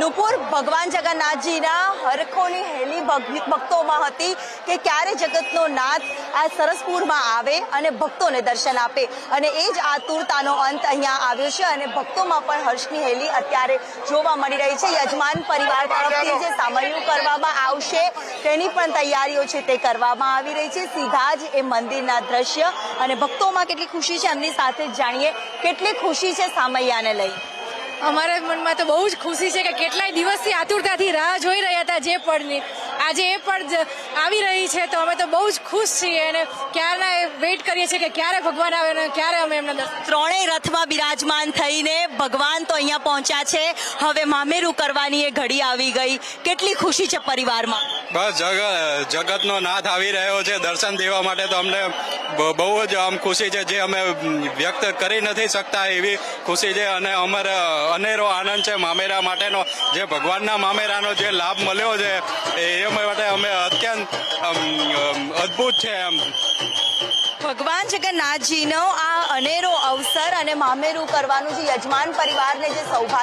નુપુર ભગવાન જગન્નાથજીના હરખોની હેલી ભક્તોમાં હતી કે ક્યારે જગતનો નાથ આ સરસપુરમાં આવે અને ભક્તોને દર્શન આપે. અને એ જ આતુરતાનો અંત અહીંયા આવ્યો છે અને ભક્તોમાં પણ હર્ષની હેલી અત્યારે જોવા મળી રહી છે. યજમાન પરિવાર તરફથી જે સામયું કરવામાં આવશે, તેની પણ તૈયારીઓ છે તે કરવામાં આવી રહી છે. સીધા જ એ મંદિરના દ્રશ્ય અને ભક્તોમાં કેટલી ખુશી છે એમની સાથે જાણીએ. કેટલી ખુશી છે સામૈયાને લઈ. અમારા મનમાં તો બહુ જ ખુશી છે કે કેટલાય દિવસથી આતુરતાથી રાહ જોઈ રહ્યા હતા જે પળની. આજે એ પણ આવી રહી છે તો અમે તો બહુ જ ખુશ છીએ અને ક્યારના વેઇટ કરીએ છીએ કે ક્યારે ભગવાન આવે અને ક્યારે અમે એમના ત્રણેય રથમાં બિરાજમાન થઈને ભગવાન તો અહીંયા પહોંચ્યા છે. હવે મામેરું કરવાની એ ઘડી આવી ગઈ. કેટલી ખુશી છે પરિવારમાં. બસ જગ જગતનો નાથ આવી રહ્યો છે દર્શન દેવા માટે તો અમને બહુ જ આમ ખુશી છે જે અમે વ્યક્ત કરી નથી શકતા એવી ખુશી છે અને અમારે અનેરો આનંદ છે મામેરા માટેનો. જે ભગવાનના મામેરાનો જે લાભ મળ્યો છે એ એ માટે અમે અત્યંત અદ્ભુત છે એમ. ભગવાન જગન્નાથજીનો આ અનેરો અવસર અને મામેરું કરવાનું જે યજમાન પરિવારને જે સૌભાગ્ય